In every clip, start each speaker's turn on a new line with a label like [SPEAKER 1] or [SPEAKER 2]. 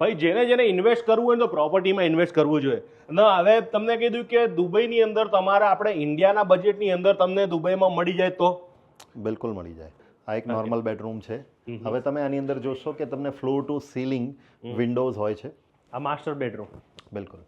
[SPEAKER 1] ભાઈ જેને જેને ઇન્વેસ્ટ કરવું હોય તો પ્રોપર્ટીમાં ઇન્વેસ્ટ કરવું જોઈએ. ન હવે તમને કીધું કે દુબઈની અંદર તમારા આપણે ઇન્ડિયાના બજેટની અંદર તમને દુબઈમાં મળી જાય તો?
[SPEAKER 2] બિલકુલ મળી જાય. આ એક નોર્મલ બેડરૂમ છે. હવે તમે આની અંદર જોશો કે તમને ફ્લોર ટુ સીલિંગ વિન્ડોઝ હોય છે.
[SPEAKER 1] આ માસ્ટર બેડરૂમ
[SPEAKER 2] બિલકુલ.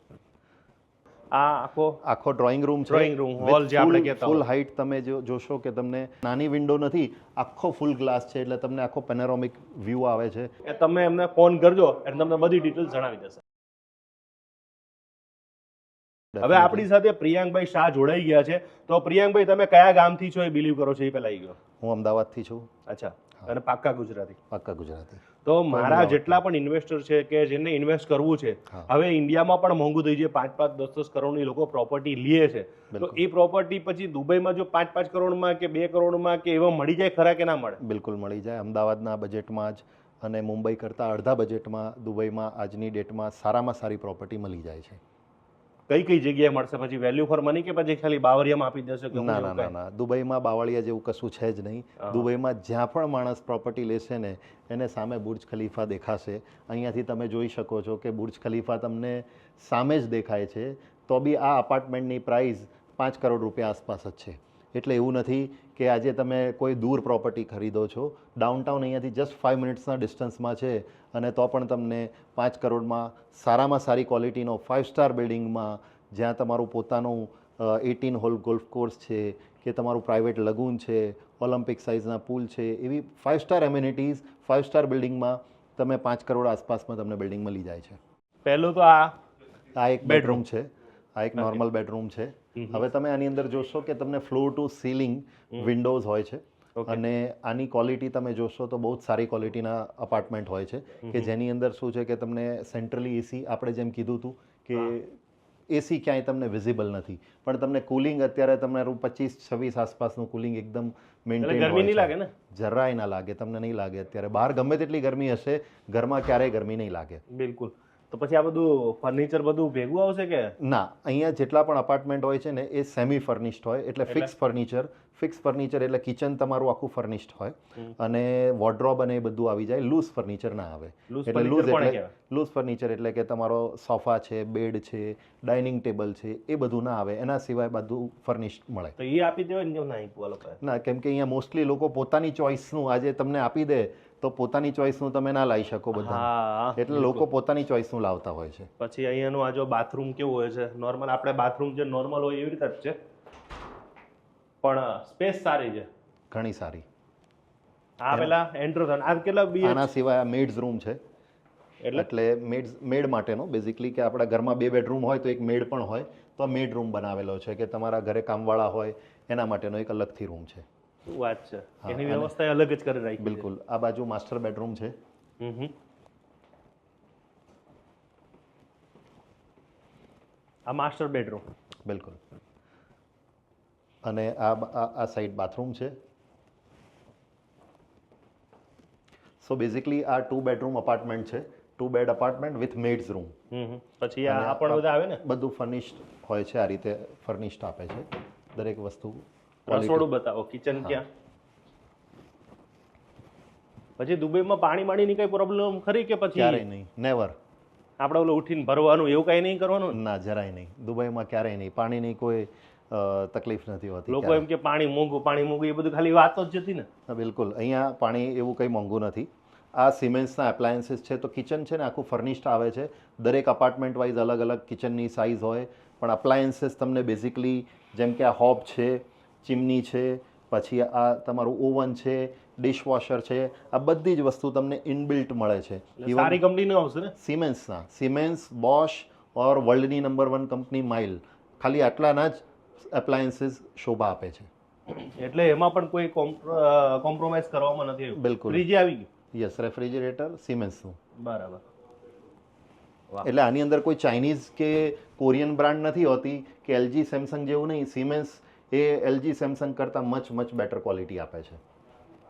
[SPEAKER 1] આ આખો
[SPEAKER 2] આખો ડ્રોઈંગ રૂમ છે.
[SPEAKER 1] ડ્રોઈંગ રૂમ હોલ જે આપણે કહેતા
[SPEAKER 2] ફૂલ હાઈટ તમે જો જોશો કે તમને નાની વિન્ડો નથી આખો ફૂલ ગ્લાસ છે એટલે તમને આખો પેનોરોમિક વ્યૂ આવે છે.
[SPEAKER 1] એ તમે એમને ફોન કરજો એટલે તમને બધી ડિટેલ જણાવી દેશે. હવે આપણી સાથે પ્રિયાંકભાઈ શાહ જોડાઈ ગયા છે. તો પ્રિયાંકભાઈ તમે કયા ગામથી છો એ બિલીવ કરો છો એ પહેલાં ગયો
[SPEAKER 2] હું અમદાવાદથી છું.
[SPEAKER 1] અચ્છા. અને પાક્કા ગુજરાતી.
[SPEAKER 2] પાક્કા ગુજરાતી.
[SPEAKER 1] તો મારા જેટલા પણ ઇન્વેસ્ટર છે કે જેને ઇન્વેસ્ટ કરવું છે હવે ઇન્ડિયામાં પણ મોંઘું થઈ જાય. પાંચ પાંચ દસ દસ કરોડની લોકો પ્રોપર્ટી લે છે. તો એ પ્રોપર્ટી પછી દુબઈમાં જો પાંચ પાંચ કરોડમાં કે બે કરોડમાં કે એવા મળી જાય ખરા કે ના મળે?
[SPEAKER 2] બિલકુલ મળી જાય. અમદાવાદના બજેટમાં જ અને મુંબઈ કરતાં અડધા બજેટમાં દુબઈમાં આજની ડેટમાં સારામાં સારી પ્રોપર્ટી મળી જાય છે.
[SPEAKER 1] કઈ કઈ જગ્યાએ મળશે? પછી વેલ્યુ ફોર મની કે પછી ખાલી બાવળિયામાં આપી દેશે કે
[SPEAKER 2] ના ના ના ના. દુબઈમાં બાવળિયા જેવું કશું છે જ નહીં. દુબઈમાં જ્યાં પણ માણસ પ્રોપર્ટી લેશે ને એને સામે બુર્જ ખલીફા દેખાશે. અહીંયાથી તમે જોઈ શકો છો કે બુર્જ ખલીફા તમને સામે જ દેખાય છે. તો બી આ અપાર્ટમેન્ટની પ્રાઇસ પાંચ કરોડ રૂપિયા આસપાસ જ છે. એટલે એવું નથી કે આજે તમે કોઈ દૂર પ્રોપર્ટી ખરીદો છો. ડાઉનટાઉન અહીંયાથી જસ્ટ ફાઇવ મિનિટ્સના ડિસ્ટન્સમાં છે અને તો પણ તમને પાંચ કરોડમાં સારામાં સારી ક્વોલિટીનો ફાઇવ સ્ટાર બિલ્ડિંગમાં જ્યાં તમારું પોતાનું એટીન હોલ ગોલ્ફ કોર્સ છે કે તમારું પ્રાઇવેટ લગુન છે ઓલિમ્પિક સાઇઝના પુલ છે એવી five star amenities five star બિલ્ડિંગમાં તમે પાંચ કરોડ આસપાસમાં તમને બિલ્ડિંગ મળી જાય છે.
[SPEAKER 1] પહેલું તો આ
[SPEAKER 2] આ એક બેડરૂમ છે. આ એક નોર્મલ બેડરૂમ છે. હવે તમે આની અંદર જોશો કે તમને ફ્લોર ટુ સીલિંગ વિન્ડોઝ હોય છે. અને આની ક્વોલિટી તમે જોશો તો બહુ જ સારી ક્વોલિટીના અપાર્ટમેન્ટ હોય છે. કે જેની અંદર શું છે કે તમને સેન્ટ્રલી એસી આપણે જેમ કીધું હતું કે એસી ક્યાંય તમને વિઝિબલ નથી. પણ તમને કુલિંગ અત્યારે તમને પચીસ છવ્વીસ આસપાસનું કુલિંગ એકદમ મેન્ટેન
[SPEAKER 1] ગરમી નહીં લાગે ને?
[SPEAKER 2] જરાય ના લાગે તમને નહીં લાગે અત્યારે. બહાર ગમે તેટલી ગરમી હશે ઘરમાં ક્યારેય ગરમી નહીં લાગે.
[SPEAKER 1] બિલકુલ. તો પછી આ બધું ફર્નિચર બધું ભેગું આવશે કે?
[SPEAKER 2] ના અહીંયા જેટલા પણ અપાર્ટમેન્ટ હોય છે ને એ સેમી ફર્નિશ્ડ હોય. એટલે ફિક્સ ફર્નિચર ફિક્સ ફર્નિચર એટલે કિચન તમારું આખું ફર્નિશ્ડ હોય. અને વોર્ડ્રોબ અને એ બધું આવી જાય. લૂઝ ફર્નિચર ના આવે. એટલે લૂઝ એટલે લૂઝ ફર્નિચર એટલે કે તમારો સોફા છે બેડ છે ડાઇનિંગ ટેબલ છે એ બધું ના આવે. એના સિવાય બધું ફર્નિશ્ડ મળે.
[SPEAKER 1] તો એ આપી દેવાય ના
[SPEAKER 2] કેમ કે અહીંયા મોસ્ટલી લોકો પોતાની ચોઇસનું આજે તમને આપી દે. તો પોતાની ચોઇસનું તમે ના લાવી શકો બધા. એટલે લોકો પોતાની ચોઇસનું લાવતા હોય છે.
[SPEAKER 1] પછી અહીંયાનું આ જો બાથરૂમ કેવું હોય છે? નોર્મલ આપણે બાથરૂમ જે નોર્મલ હોય એવી રીતે જ છે. પણ સ્પેસ સારી છે.
[SPEAKER 2] ઘણી સારી.
[SPEAKER 1] આ પેલા એન્ટર આ કેટલા બી
[SPEAKER 2] આના સિવાય મેડ્સ રૂમ છે.
[SPEAKER 1] એટલે?
[SPEAKER 2] એટલે મેડ મેડ માટેનો. બેઝિકલી કે આપણા ઘરમાં બે બેડરૂમ હોય તો એક મેડ પણ હોય. તો મેડ રૂમ બનાવેલો છે કે તમારા ઘરે કામવાળા હોય એના માટેનો એક અલગથી રૂમ છે.
[SPEAKER 1] વાત છે. એની વ્યવસ્થા અલગ જ કરી રાખી
[SPEAKER 2] બિલકુલ. આ બાજુ માસ્ટર બેડરૂમ છે.
[SPEAKER 1] આ માસ્ટર બેડરૂમ.
[SPEAKER 2] બિલકુલ. અને આ આ આ સાઈડ બાથરૂમ છે. સો બેઝિકલી આ ટુ બેડરૂમ અપાર્ટમેન્ટ છે. Two bed apartment with maid's room
[SPEAKER 1] પછી આ પણ બધા આવે ને?
[SPEAKER 2] બધું ફર્નિશ્ડ હોય છે. આ રીતે ફર્નિશ્ડ આપે છે. દરેક વસ્તુ
[SPEAKER 1] રસોડું બતાવો કિચન ક્યાં? પછી દુબઈમાં પાણી માણીની કઈ પ્રોબ્લેમ ખરી કે પછી?
[SPEAKER 2] ક્યારેય નહીં નેવર
[SPEAKER 1] આપણે ઓલું ઉઠીને ભરવાનું એવું કઈ નહીં કરવાનું
[SPEAKER 2] ના? જરાય નહીં. દુબઈમાં ક્યારેય નહીં. પાણીની કોઈ તકલીફ નથી હોતી
[SPEAKER 1] લોકો એમ કે પાણી મોંઘું પાણી મોંઘું એ બધું ખાલી વાતો જ હતી ને.
[SPEAKER 2] બિલકુલ. અહીંયા પાણી એવું કંઈ મોંઘું નથી. આ સિમેન્ટ્સના એપ્લાયન્સીસ છે તો કિચન છે ને આખું ફર્નિશ્ડ આવે છે. દરેક અપાર્ટમેન્ટ વાઇઝ અલગ અલગ કિચનની સાઇઝ હોય. પણ અપ્લાયન્સીસ તમને બેઝિકલી જેમ કે આ હોબ છે ચીમની છે પછી આ તમારું ઓવન છે ડિશવોશર છે આ બધી જ વસ્તુ તમને ઇનબિલ્ટ મળે છે.
[SPEAKER 1] સારી કંપની નું આવશે ને?
[SPEAKER 2] સિમેન્સના સિમેન્સ બોશ ઓર વર્લ્ડની નંબર વન કંપની માઇલ ખાલી આટલાના જ એપ્લાયન્સીસ શોભા આપે છે.
[SPEAKER 1] એટલે એમાં પણ કોઈ કોમ્પ્રોમાઇઝ કરવામાં નથી
[SPEAKER 2] બિલકુલ.
[SPEAKER 1] ફ્રીજ આવી ગયું
[SPEAKER 2] યસ રેફ્રિજરેટર સિમેન્સનું
[SPEAKER 1] બરાબર.
[SPEAKER 2] એટલે આની અંદર કોઈ ચાઇનીઝ કે કોરિયન બ્રાન્ડ નથી હોતી કે એલજી સેમસંગ જેવું નહીં. સિમેન્સ એ એલજી સેમસંગ કરતાં મચ મચ બેટર ક્વોલિટી આપે છે.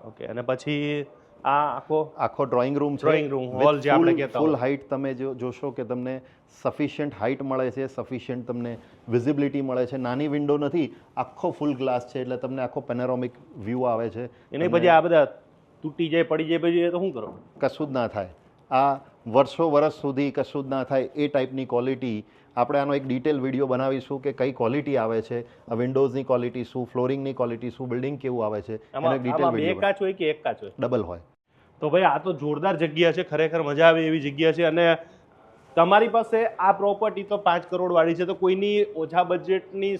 [SPEAKER 1] ઓકે અને પછી આ આખો
[SPEAKER 2] આખો ડ્રોઈંગ રૂમ છે
[SPEAKER 1] Drawing room, hall જે આપણે કહેતા
[SPEAKER 2] ફૂલ. હાઈટ તમે જો જોશો કે તમને સફિશિયન્ટ હાઈટ મળે છે સફિશિયન્ટ તમને વિઝિબિલિટી મળે છે. નાની વિન્ડો નથી આખો ફૂલ ગ્લાસ છે એટલે તમને આખો પેનેરોમિક વ્યૂ આવે છે.
[SPEAKER 1] એને પછી આ બધા તૂટી જાય પડી જાય પછી તો શું કરો?
[SPEAKER 2] કશું જ ના થાય. આ વર્ષો વર્ષ સુધી કશું જ ના થાય એ ટાઈપની ક્વોલિટી આપણે આનો એક ડિટેલ વીડિયો બનાવીશું કે કઈ ક્વોલિટી આવે છે વિન્ડોઝની ક્વોલિટી શું ફ્લોરિંગની ક્વોલિટી શું બિલ્ડિંગ કેવું આવે છે એનો એક ડિટેલ
[SPEAKER 1] બે કાચ હોય કે એક કાચ હોય?
[SPEAKER 2] ડબલ હોય.
[SPEAKER 1] તો ભાઈ આ તો જોરદાર જગ્યા છે ખરેખર મજા આવે એવી જગ્યા છે અને તમારી પાસે આ પ્રોપર્ટી તો પાંચ કરોડ વાળી છે તો કોઈની ઓછા બજેટની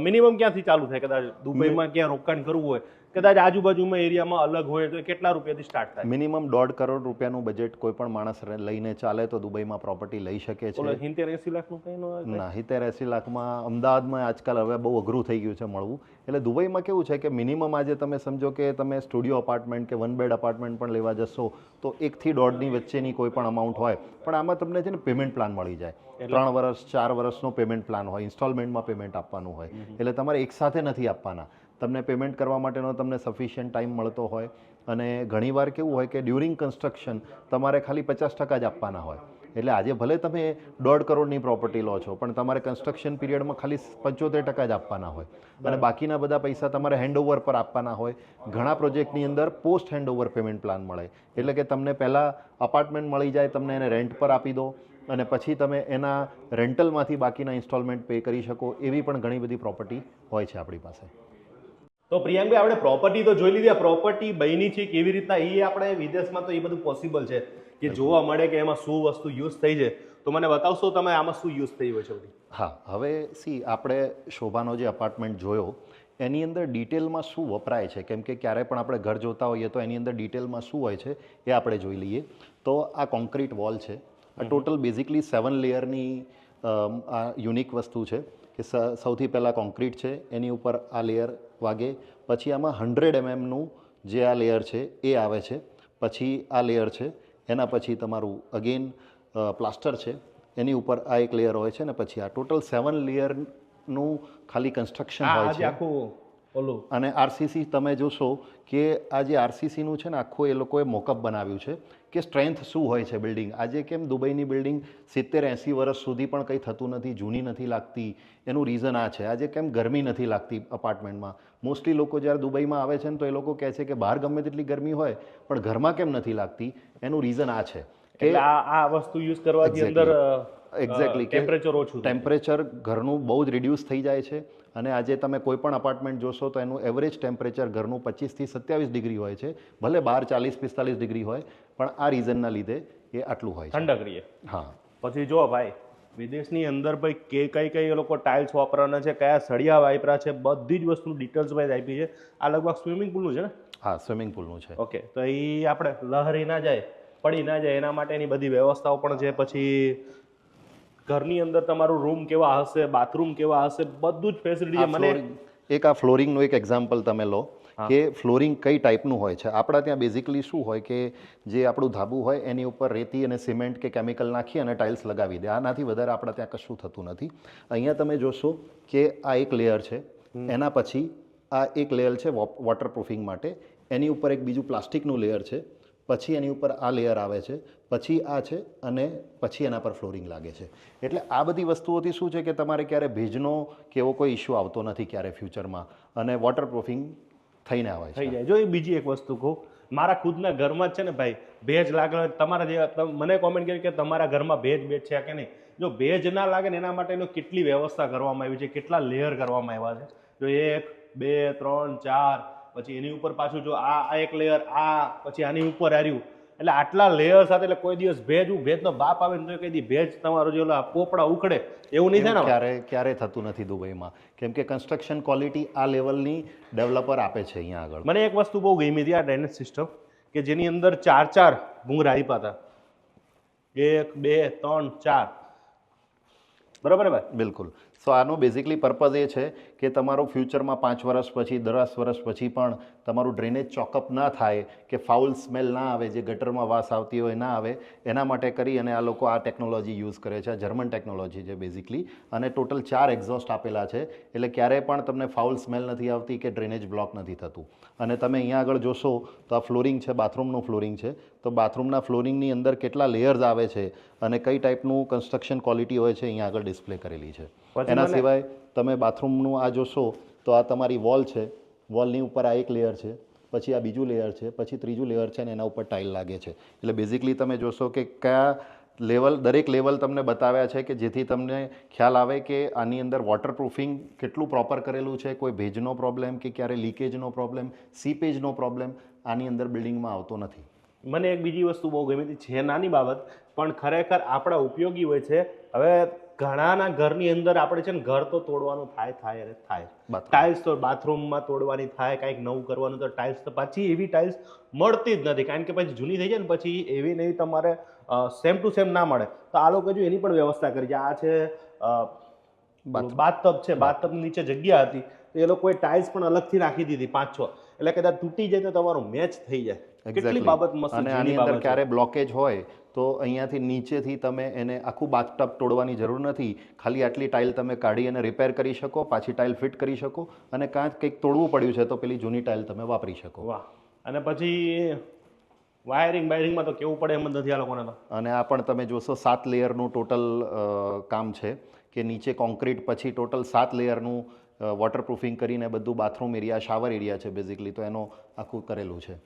[SPEAKER 1] મિનિમમ ક્યાંથી ચાલુ થાય? કદાચ દુબઈમાં ક્યાં રોકાણ કરવું હોય કદાચ આજુબાજુમાં એરિયામાં અલગ હોય તો કેટલા રૂપિયાથી સ્ટાર્ટ થાય?
[SPEAKER 2] મિનિમમ દોઢ કરોડ રૂપિયાનું બજેટ કોઈ પણ માણસ લઈને ચાલે તો દુબઈમાં પ્રોપર્ટી લઈ શકે છે.
[SPEAKER 1] સિત્તેર એસી લાખનું કંઈ ના
[SPEAKER 2] સિત્તેર એસી લાખમાં અમદાવાદમાં આજકાલ હવે બહુ અઘરું થઈ ગયું છે મળવું. એટલે દુબઈમાં કેવું છે કે મિનિમમ આજે તમે સમજો કે તમે સ્ટુડિયો અપાર્ટમેન્ટ કે વન બેડ અપાર્ટમેન્ટ પણ લેવા જશો તો એકથી દોઢની વચ્ચેની કોઈ પણ અમાઉન્ટ હોય. પણ આમાં તમને છે ને પેમેન્ટ પ્લાન મળી જાય. ત્રણ વર્ષ ચાર વર્ષનો પેમેન્ટ પ્લાન હોય ઇન્સ્ટોલમેન્ટમાં પેમેન્ટ આપવાનું હોય. એટલે તમારે એકસાથે નથી આપવાના. તમને પેમેન્ટ કરવા માટેનો તમને સફિશિયન્ટ ટાઈમ મળતો હોય. અને ઘણીવાર કેવું હોય કે ડ્યુરિંગ કન્સ્ટ્રક્શન તમારે ખાલી પચાસ ટકા જ આપવાના હોય. એટલે આજે ભલે તમે દોઢ કરોડની પ્રોપર્ટી લો છો પણ તમારે કન્સ્ટ્રક્શન પીરિયડમાં ખાલી પંચોતેર ટકા જ આપવાના હોય. અને બાકીના બધા પૈસા તમારે હેન્ડઓવર પર આપવાના હોય. ઘણા પ્રોજેક્ટની અંદર પોસ્ટ હેન્ડઓવર પેમેન્ટ પ્લાન મળે. એટલે કે તમને પહેલાં અપાર્ટમેન્ટ મળી જાય તમને એને રેન્ટ પર આપી દો. અને પછી તમે એના રેન્ટલમાંથી બાકીના ઇન્સ્ટોલમેન્ટ પે કરી શકો. એવી પણ ઘણી બધી પ્રોપર્ટી હોય છે આપણી પાસે.
[SPEAKER 1] તો પ્રિયાંકભાઈ આપણે પ્રોપર્ટી તો જોઈ લીધી આ પ્રોપર્ટી બની છે કેવી રીતના એ આપણે વિદેશમાં તો એ બધું પોસિબલ છે કે જોવા મળે કે એમાં શું વસ્તુ યુઝ થઈ છે. તો મને બતાવશો તમે આમાં શું યુઝ થઈ હોય છે
[SPEAKER 2] હા હવે સી આપણે શોભાનો જે અપાર્ટમેન્ટ જોયો એની અંદર ડિટેલમાં શું વપરાય છે? કેમ કે ક્યારે પણ આપણે ઘર જોતા હોઈએ તો એની અંદર ડિટેલમાં શું હોય છે એ આપણે જોઈ લઈએ. તો આ કોન્ક્રીટ વોલ છે. આ ટોટલ બેઝિકલી સેવન લેયરની આ યુનિક વસ્તુ છે કે સૌથી પહેલાં કોન્ક્રીટ છે એની ઉપર આ લેયર વાગે. પછી આમાં હંડ્રેડ એમએમનું જે આ લેયર છે એ આવે છે. પછી આ લેયર છે એના પછી તમારું અગેન પ્લાસ્ટર છે. એની ઉપર આ એક લેયર હોય છે ને પછી આ ટોટલ સેવન લેયરનું ખાલી કન્સ્ટ્રક્શન હોય છે.
[SPEAKER 1] આખું ઓલું
[SPEAKER 2] અને આરસીસી તમે જોશો કે આ જે આરસીસીનું છે ને આખું એ લોકોએ મોકઅપ બનાવ્યું છે કે સ્ટ્રેન્થ શું હોય છે બિલ્ડિંગ આજે કેમ દુબઈની બિલ્ડિંગ સિત્તેર એંસી વર્ષ સુધી પણ કંઈ થતું નથી જૂની નથી લાગતી એનું રીઝન આ છે. આજે કેમ ગરમી નથી લાગતી અપાર્ટમેન્ટમાં મોસ્ટલી લોકો જ્યારે દુબઈમાં આવે છે ને તો એ લોકો કહે છે કે બહાર ગમે તેટલી ગરમી હોય પણ ઘરમાં કેમ નથી લાગતી? એનું રીઝન આ છે. કે
[SPEAKER 1] એટલે આ આ વસ્તુ યુઝ કરવાથી અંદર
[SPEAKER 2] એક્ઝેક્ટલી
[SPEAKER 1] ટેમ્પરેચર ઓછું
[SPEAKER 2] ટેમ્પરેચર ઘરનું બહુ જ રિડ્યુસ થઈ જાય છે. અને આજે તમે કોઈ પણ અપાર્ટમેન્ટ જોશો તો એનું એવરેજ ટેમ્પરેચર ઘરનું પચીસથી સત્યાવીસ ડિગ્રી હોય છે. ભલે બાર ચાલીસ પિસ્તાલીસ ડિગ્રી હોય પણ આ રીઝનના લીધે એ આટલું હોય
[SPEAKER 1] ઠંડક રહીએ.
[SPEAKER 2] હા.
[SPEAKER 1] પછી જો ભાઈ વિદેશની અંદર ભાઈ કે કઈ કઈ એ લોકો ટાઇલ્સ વાપરવાના છે કયા સળિયા વાપરા છે બધી જ વસ્તુ ડિટેલ્સ વાઇઝ આપી છે. આ લગભગ સ્વિમિંગ પુલનું છે ને?
[SPEAKER 2] હા સ્વિમિંગ પુલનું છે.
[SPEAKER 1] ઓકે તો એ આપણે લહરી ના જાય પડી ના જાય એના માટેની બધી વ્યવસ્થાઓ પણ છે. પછી ઘરની અંદર તમારું રૂમ કેવા હશે બાથરૂમ કેવા હશે બધું જ ફેસિલિટી મને
[SPEAKER 2] એક આ ફ્લોરિંગનું એક એક્ઝામ્પલ તમે લો કે ફ્લોરિંગ કઈ ટાઈપનું હોય છે? આપણા ત્યાં બેઝિકલી શું હોય કે જે આપણું ધાબું હોય એની ઉપર રેતી અને સિમેન્ટ કે કેમિકલ નાખી અને ટાઇલ્સ લગાવી દે. આનાથી વધારે આપણા ત્યાં કશું થતું નથી. અહીંયા તમે જોશો કે આ એક લેયર છે. એના પછી આ એક લેયર છે વોટરપ્રૂફિંગ માટે. એની ઉપર એક બીજું પ્લાસ્ટિકનું લેયર છે. પછી એની ઉપર આ લેયર આવે છે, પછી આ છે અને પછી એના પર ફ્લોરિંગ લાગે છે. એટલે આ બધી વસ્તુઓથી શું છે કે તમારે ક્યારે ભેજનો કે એવો કોઈ ઇશ્યુ આવતો નથી ક્યારે ફ્યુચરમાં અને વોટરપ્રૂફિંગ થઈને આવે
[SPEAKER 1] થઈ જાય. જો એ બીજી એક વસ્તુ કહું. મારા ખુદના ઘરમાં જ છે ને ભાઈ, ભેજ લાગે તમારા જેવા મને કોમેન્ટ કરી કે તમારા ઘરમાં ભેજ ભેજ છે કે નહીં? જો ભેજ ના લાગે ને એના માટેનો કેટલી વ્યવસ્થા કરવામાં આવી છે, કેટલા લેયર કરવામાં આવ્યા છે? જો એક, બે, ત્રણ, ચાર પછી એની ઉપર પાછું જો આ આ એક લેયર આ પછી આની ઉપર હાર્યું. એટલે આટલા લેયર સાથે એટલે કોઈ દિવસ ભેજ ભેજનો બાપ આવે ને તો કઈ દી ભેજ તમારો જે ઓલા પોપડા ઉખડે એવું નહીં થાય ને
[SPEAKER 2] ક્યારે ક્યારે થતું નથી દુબઈમાં. કેમ કે કન્સ્ટ્રક્શન ક્વોલિટી આ લેવલની ડેવલપર આપે છે અહીંયા આગળ.
[SPEAKER 1] મને એક વસ્તુ બહુ ગમી હતી આ ડ્રેનેજ સિસ્ટમ કે જેની અંદર ચાર ચાર ભૂંગરા આપ્યા હતા. એક બે ત્રણ ચાર. બરાબર ને ભાઈ?
[SPEAKER 2] બિલકુલ. સો આનો બેઝિકલી પર્પઝ એ છે કે તમારું ફ્યુચરમાં પાંચ વર્ષ પછી, દસ વર્ષ પછી પણ તમારું ડ્રેનેજ ચોકઅપ ના થાય, કે ફાઉલ સ્મેલ ના આવે, જે ગટરમાં વાસ આવતી હોય ના આવે, એના માટે કરી અને આ લોકો આ ટેકનોલોજી યુઝ કરે છે જર્મન ટેકનોલોજી છે બેઝિકલી અને ટોટલ ચાર એક્ઝોસ્ટ આપેલા છે, એટલે ક્યારેય પણ તમને ફાઉલ સ્મેલ નથી આવતી કે ડ્રેનેજ બ્લોક નથી થતું. અને તમે અહીંયા આગળ જોશો તો આ ફ્લોરિંગ છે બાથરૂમનું ફ્લોરિંગ છે, તો બાથરૂમના ફ્લોરિંગની અંદર કેટલા લેયર્સ આવે છે અને કઈ ટાઈપનું કન્સ્ટ્રક્શન ક્વોલિટી હોય છે અહીંયા આગળ ડિસ્પ્લે કરેલી છે. એના સિવાય તમે બાથરૂમનું આ જોશો તો આ તમારી વોલ છે. વોલની ઉપર આ એક લેયર છે પછી આ બીજું લેયર છે પછી ત્રીજું લેયર છે ને એના ઉપર ટાઇલ લાગે છે. એટલે બેઝિકલી તમે જોશો કે કયા લેવલ દરેક લેવલ તમને બતાવ્યા છે કે જેથી તમને ખ્યાલ આવે કે આની અંદર વોટરપ્રૂફિંગ કેટલું પ્રોપર કરેલું છે કોઈ ભેજનો પ્રોબ્લેમ કે ક્યારે લીકેજનો પ્રોબ્લેમ સીપેજનો પ્રોબ્લેમ આની અંદર બિલ્ડિંગમાં આવતો નથી.
[SPEAKER 1] મને એક બીજી વસ્તુ બહુ ગમી હતી છે નાની બાબત પણ ખરેખર આપણા ઉપયોગી હોય છે. હવે ઘણાના ઘરની અંદર આપણે છે ને ઘર તો તોડવાનું થાય થાય અરે થાય. ટાઇલ્સ તો બાથરૂમમાં તોડવાની થાય કાંઈક નવું કરવાનું તો ટાઇલ્સ તો પાછી એવી ટાઇલ્સ મળતી જ નથી. કારણ કે પછી જૂની થઈ જાય ને પછી એવી નહીં તમારે સેમ ટુ સેમ ના મળે. તો આ લોકો જો એની પણ વ્યવસ્થા કરી છે. આ છે. બાથટબ છે. બાથટબ નીચે જગ્યા હતી. તો એ લોકોએ ટાઇલ્સ પણ અલગથી રાખી દીધી પાંચ છ એટલે કદાચ તૂટી જાય તો તમારું મેચ થઈ જાય. કેટલી બાબત મસ્ત
[SPEAKER 2] અને આની અંદર ક્યારે બ્લોકેજ હોય તો અહીંયાથી નીચેથી તમે એને આખું બાથટબ તોડવાની જરૂર નથી. ખાલી આટલી ટાઇલ તમે કાઢી અને રિપેર કરી શકો પાછી ટાઇલ ફિટ કરી શકો અને કાંચ કંઈક તોડવું પડ્યું છે તો પેલી જૂની ટાઇલ તમે વાપરી શકો.
[SPEAKER 1] વાહ. અને પછી વાયરિંગ વાયરિંગમાં તો કેવું પડે એમ નથી આ લોકોને તો?
[SPEAKER 2] અને આ પણ તમે જોશો સાત લેયરનું ટોટલ કામ છે કે નીચે કોન્ક્રીટ પછી ટોટલ સાત લેયરનું વોટરપ્રૂફિંગ કરીને બધું બાથરૂમ એરિયા શાવર એરિયા છે બેઝિકલી તો એનો આખું કરેલું છે.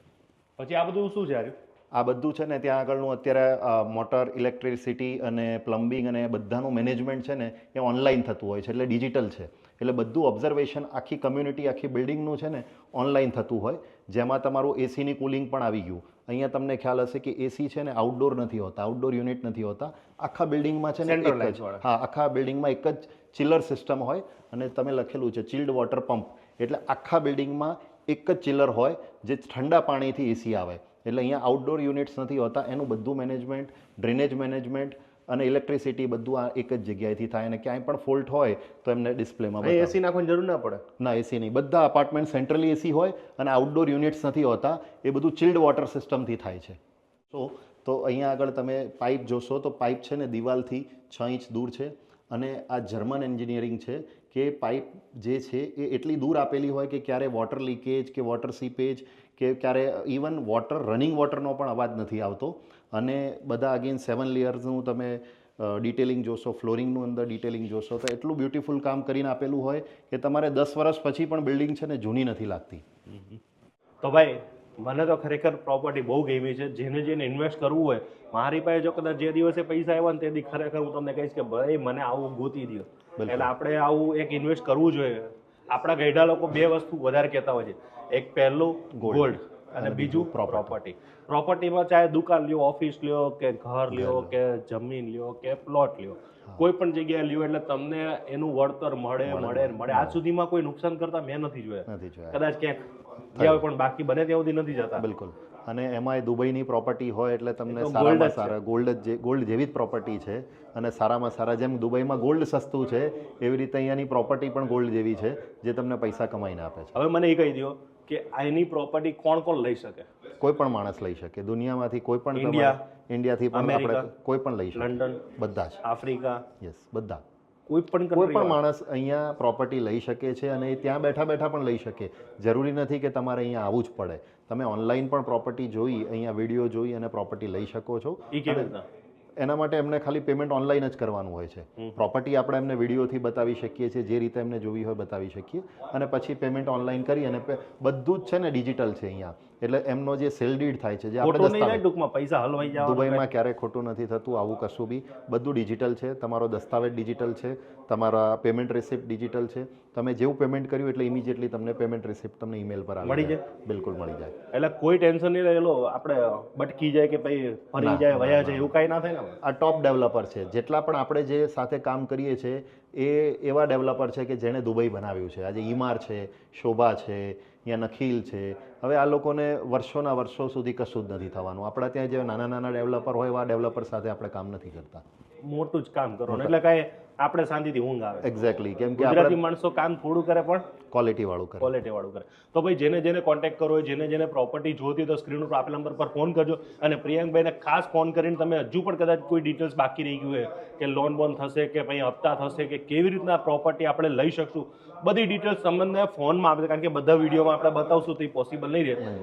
[SPEAKER 1] પછી આ બધું શું છે યાર
[SPEAKER 2] આ બધું છે ને ત્યાં આગળનું અત્યારે મોટર ઇલેક્ટ્રિસિટી અને પ્લમ્બિંગ અને બધાનું મેનેજમેન્ટ છે ને એ ઓનલાઈન થતું હોય છે એટલે ડિજિટલ છે. એટલે બધું ઓબ્ઝર્વેશન આખી કમ્યુનિટી આખી બિલ્ડિંગનું છે ને ઓનલાઈન થતું હોય. જેમાં તમારું એસીની કુલિંગ પણ આવી ગયું. અહીંયા તમને ખ્યાલ હશે કે એસી છે ને આઉટડોર નથી હોતા આઉટડોર યુનિટ નથી હોતા. આખા બિલ્ડિંગમાં છે ને એક જ હા આખા બિલ્ડિંગમાં એક જ ચિલર સિસ્ટમ હોય અને તમે લખેલું છે ચિલ્ડ વોટર પંપ એટલે આખા બિલ્ડિંગમાં એક જ ચિલર હોય જે ઠંડા પાણીથી એસી આવે. એટલે અહીંયા આઉટડોર યુનિટ્સ નથી હોતા એનું બધું મેનેજમેન્ટ ડ્રેનેજ મેનેજમેન્ટ અને ઇલેક્ટ્રિસિટી બધું આ એક જ જગ્યાએથી થાય અને ક્યાંય પણ ફોલ્ટ હોય તો એમને ડિસ્પ્લેમાં
[SPEAKER 1] એસી નાખવાની જરૂર ના પડે.
[SPEAKER 2] ના એસી નહીં. બધા અપાર્ટમેન્ટ સેન્ટ્રલી એસી હોય અને આઉટડોર યુનિટ્સ નથી હોતા એ બધું ચિલ્ડ વોટર સિસ્ટમથી થાય છે. સો તો અહીંયા આગળ તમે પાઇપ જોશો તો પાઇપ છે ને દિવાલથી છ ઇંચ દૂર છે અને આ જર્મન એન્જિનિયરિંગ છે કે પાઇપ જે છે એ એટલી દૂર આપેલી હોય કે ક્યારે વોટર લીકેજ કે વોટર સીપેજ કે ક્યારે ઇવન વોટર રનિંગ વોટરનો પણ અવાજ નથી આવતો. અને બધા અગેન સેવન લેયર્સનું તમે ડિટેલિંગ જોશો ફ્લોરિંગનું અંદર ડિટેલિંગ જોશો તો એટલું બ્યુટિફુલ કામ કરીને આપેલું હોય કે તમારે દસ વર્ષ પછી પણ બિલ્ડિંગ છે ને જૂની નથી લાગતી.
[SPEAKER 1] તો ભાઈ મને તો ખરેખર પ્રોપર્ટી બહુ ગમી છે. જેને જેને ઇન્વેસ્ટ કરવું હોય મારી પાસે જો કદાચ જે દિવસે પૈસા આવ્યા ને તે દી ખરેખર હું તમને કહીશ કે ભાઈ મને આવું ગોતી દો. એટલે આપણે આવું એક ઇન્વેસ્ટ કરવું જોઈએ. આપણા ગઈઢા લોકો બે વસ્તુ વધારે કહેતા હોય છે. એક પહેલું ગોલ્ડ અને બીજું પ્રોપર્ટી પ્રોપર્ટીમાં ચાહે દુકાન લ્યો ઓફિસ લ્યો કે ઘર લ્યો કે જમીન લ્યો કે પ્લોટ લ્યો. કોઈ પણ જગ્યાએ લ્યો એટલે તમને એનું વળતર મળે મળે મળે આજ સુધીમાં કોઈ નુકસાન કરતા મેં નથી જોયા. કદાચ ક્યાંક ગયા પણ બાકી બને ત્યાં સુધી નથી જતા.
[SPEAKER 2] બિલકુલ. અને એમાંય દુબઈની પ્રોપર્ટી હોય એટલે તમને સારામાં. સારા ગોલ્ડ જ ગોલ્ડ જેવી જ પ્રોપર્ટી છે અને સારામાં સારા જેમ દુબઈમાં ગોલ્ડ સસ્તું છે એવી રીતે અહીંયાની પ્રોપર્ટી પણ ગોલ્ડ જેવી છે જે તમને પૈસા કમાઈને આપે છે.
[SPEAKER 1] હવે મને એ કહી દો કે આની પ્રોપર્ટી કોણ કોણ લઈ શકે?
[SPEAKER 2] કોઈ પણ માણસ લઈ શકે. દુનિયામાંથી કોઈ પણ ઇન્ડિયા ઇન્ડિયાથી પણ આપણે કોઈ પણ લઈ શકે.
[SPEAKER 1] લંડન
[SPEAKER 2] બધા જ.
[SPEAKER 1] આફ્રિકા
[SPEAKER 2] યસ બધા.
[SPEAKER 1] કોઈ પણ
[SPEAKER 2] કોઈ પણ માણસ અહીંયા પ્રોપર્ટી લઈ શકે છે અને એ ત્યાં બેઠા બેઠા પણ લઈ શકે. જરૂરી નથી કે તમારે અહીંયા આવવું જ પડે. તમે ઓનલાઈન પણ પ્રોપર્ટી જોઈ અહીંયા વીડિયો જોઈ અને પ્રોપર્ટી લઈ શકો છો.
[SPEAKER 1] એ કેવી રીતના?
[SPEAKER 2] એના માટે એમને ખાલી પેમેન્ટ ઓનલાઈન જ કરવાનું હોય છે. પ્રોપર્ટી આપણે એમને વિડીયોથી બતાવી શકીએ છીએ જે રીતે એમને જોવી હોય બતાવી શકીએ. અને પછી પેમેન્ટ ઓનલાઈન કરી અને બધું જ છે ને ડિજિટલ છે અહીંયા. એટલે એમનો જે સેલ ડીડ થાય છે જે આપણે
[SPEAKER 1] ટૂંકમાં પૈસા હલવાઈ જાય
[SPEAKER 2] દુબઈમાં ક્યારેય ખોટું નથી થતું આવું કશું બી. બધું ડિજિટલ છે તમારો દસ્તાવેજ ડિજિટલ છે તમારા પેમેન્ટ રિસિપ્ટ ડિજિટલ છે. તમે જેવું પેમેન્ટ કર્યું એટલે ઇમિડિયેટલી તમને પેમેન્ટ રિસિપ્ટ તમને ઈમેલ પર
[SPEAKER 1] મળી
[SPEAKER 2] જાય? બિલકુલ મળી જાય.
[SPEAKER 1] એટલે કોઈ ટેન્શન નહીં રહેલો આપણે બટકી જાય કે ભાઈ ફરી જાય વયા. જાય એવું કાંઈ ના થાય ને
[SPEAKER 2] આ ટોપ ડેવલપર છે. જેટલા પણ આપણે જે સાથે કામ કરીએ છીએ એ એવા ડેવલપર છે કે જેણે દુબઈ બનાવ્યું છે. આજે ઈમાર છે શોભા છે યા નખીલ છે. હવે આ લોકોને વર્ષોના વર્ષો સુધી કશું જ નથી થવાનું. આપણા ત્યાં જે નાના નાના ડેવલપર હોય એવા ડેવલપર સાથે આપણે કામ નથી કરતા.
[SPEAKER 1] મોટું જ કામ કરો એટલે કાંઈ આપણે શાંતિથી ઊંઘ આવે.
[SPEAKER 2] એક્ઝેક્ટલી કેમ કે
[SPEAKER 1] ગુજરાતી માણસો કામ થોડું કરે પણ
[SPEAKER 2] ક્વોલિટી વાળું કરે.
[SPEAKER 1] ક્વોલિટી વાળું કરે. તો ભાઈ જેને જેને કોન્ટેક્ટ કરવો હોય જેને જેને પ્રોપર્ટી જોતી તો સ્ક્રીન ઉપર આપેલા નંબર પર ફોન કરજો. અને પ્રિયંકભાઈને ખાસ ફોન કરીને તમે હજુ પણ કદાચ કોઈ ડિટેલ્સ બાકી રહી ગયું હોય કે લોન બોન થશે કે ભાઈ હપ્તા થશે કે કેવી રીતના પ્રોપર્ટી આપણે લઈ શકશું. બધી ડિટેલ્સ તમને ફોનમાં છે કારણ કે બધા વિડીયોમાં આપણે બતાવશું તો એ પોસિબલ નહીં રહે.